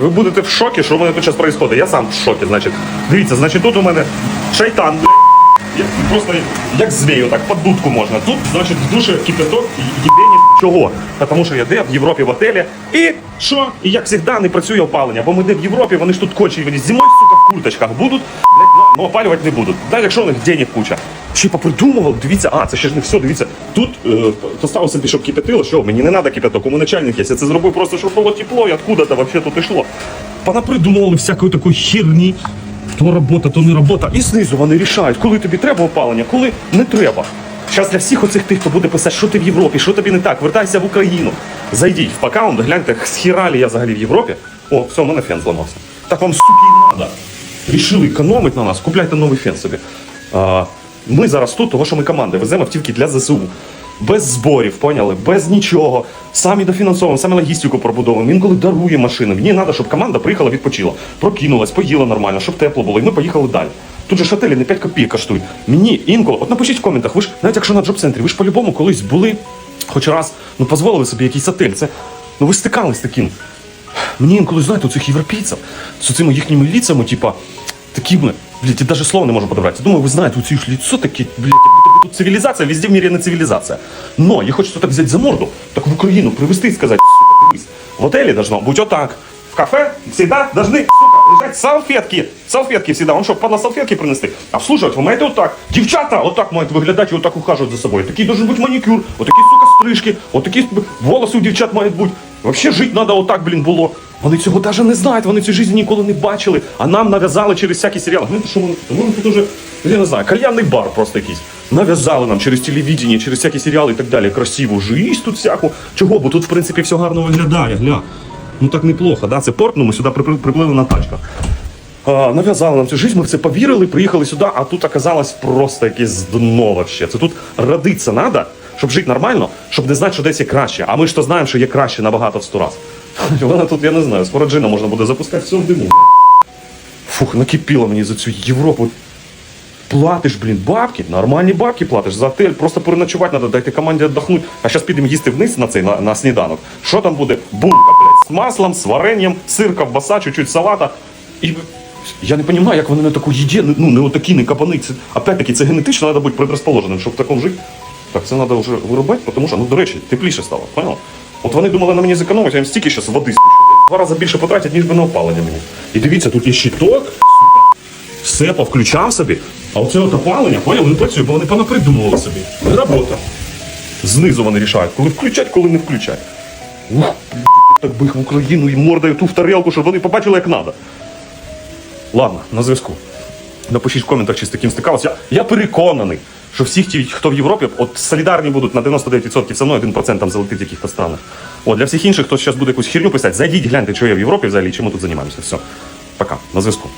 Ви будете в шокі, що в мене тут зараз відбувається. Я сам в шокі, значить. Дивіться, значить, тут у мене шайтан, блядь. Просто як звію, так під дудку можна. Тут, значить, в душі кипяток і чого? Тому що я де в Європі в отелі. І що? І як завжди не працює опалення. Бо ми де в Європі, вони ж тут кончені, вони зимою, сука, в курточках будуть, блядь, ну, опалювати не будуть. Да, якщо у них денег куча. Ще попридумував, дивіться, а, це ще ж не все, дивіться. Тут е, поставив собі, щоб кипятило, що мені не треба кипяток, у начальник є. Я це зробив просто, щоб було тепло, і откуда-то вообще тут йшло. Понапридумували всякої такої херні. То робота, то не робота. І знизу вони рішають, коли тобі треба опалення, коли не треба. Зараз для всіх оцих тих, хто буде писати, що ти в Європі, що тобі не так, вертайся в Україну. Зайдіть в аккаунт, гляньте, схіралі я взагалі в Європі. О, все, у мене фен зламався. Так вам, суки, і надо. Рішили економити на нас, купляйте новий фен собі. А, ми зараз тут, того, що ми команди веземо автівки для ЗСУ. Без зборів, поняли, без нічого. Самі дофінансовуємо, самі логістику пробудовуємо. Інколи дарує машини. Мені треба, щоб команда приїхала, відпочила, прокинулась, поїла нормально, щоб тепло було, і ми поїхали далі. Тут же ж готелі не 5 копійок коштують. Мені інколи, от напишіть в коментах, ви ж навіть якщо на джоб-центрі, ви ж по-любому колись були, хоч раз, ну дозволили собі якийсь отель. Це ну ви стикались з таким. Мені інколи, знаєте, у цих європейців з цими їхніми ліцями, типа, такими, блядь, я навіть слова не можу подобратися. Думаю, ви знаєте, у ці ж лицо таке, блядь, як будто тут цивілізація, везде в мірі не цивілізація. Но я хочу так взяти за морду, так в Україну привезти і сказати, сука, дивись, в отелі должно бути отак. В кафе всегда должны, сука, лежать салфетки. Салфетки всегда. Он що, падла салфетки принести? А обслуживать ви маєте отак. Дівчата отак мають виглядати і отак ухажувати за собою. Такий должен бути манікюр, отакі, сука, стрижки, отакі волоси у дівчат мають бути. Вообще жити треба отак, блін, було. Вони цього навіть не знають, вони цю життя ніколи не бачили, а нам нав'язали через всякі серіали. Знаєте, що вони, вони тут уже, я не знаю, кальянний бар просто якийсь. Нав'язали нам через телевідення, через всякі серіали і так далі. Красиву життя тут всяку. Чого? Бо тут, в принципі, все гарно виглядає, гля. Ну так неплохо, да? Це порт, ну ми сюди припли- приплили на тачках. А, нав'язали нам цю життя, ми в це повірили, приїхали сюди, а тут оказалось просто якесь дно вообще. Це тут родитися треба, щоб жити нормально, щоб не знати, що десь є краще. А ми ж то знаємо, що є краще набагато в сто раз. Вона тут, я не знаю, скоро джина можна буде запускати все в диму. Фух, накипіло мені за цю Європу. Платиш, блін, бабки, нормальні бабки платиш за отель, просто переночувати треба, дайте команді віддохнути. А зараз підемо їсти вниз на цей на, на сніданок. Що там буде? Булка, блядь, з маслом, з варенням, сир, ковбаса, чуть-чуть салата. І я не розумію, як вони на таку їді, ну не отакі, не кабани. Це, опять-таки, це генетично треба бути предрозположеним, щоб в такому жити. Так, це треба вже вирубати, тому що, ну, до речі, тепліше стало, поняла? От вони думали на мені зекономити, я їм стільки зараз води. Два рази більше потратять, ніж би на опалення мені. І дивіться, тут є щиток, все повключав собі. А оце от опалення, поняв, не працює, бо вони понапридумували собі. Робота. Знизу вони рішають, коли включать, коли не включать. Ух, так би їх в Україну і мордою ту в тарелку, щоб вони побачили, як треба. Ладно, на зв'язку. Напишіть в коментах, чи з таким стикалися. Я, я переконаний, що всі, ті, хто в Європі, от солідарні будуть на 99%, со мною 1% там залетить в якихось странах. От, для всіх інших, хто зараз буде якусь херню писати, зайдіть, гляньте, що я в Європі взагалі, чим ми тут займаємося. Все. Пока. На зв'язку.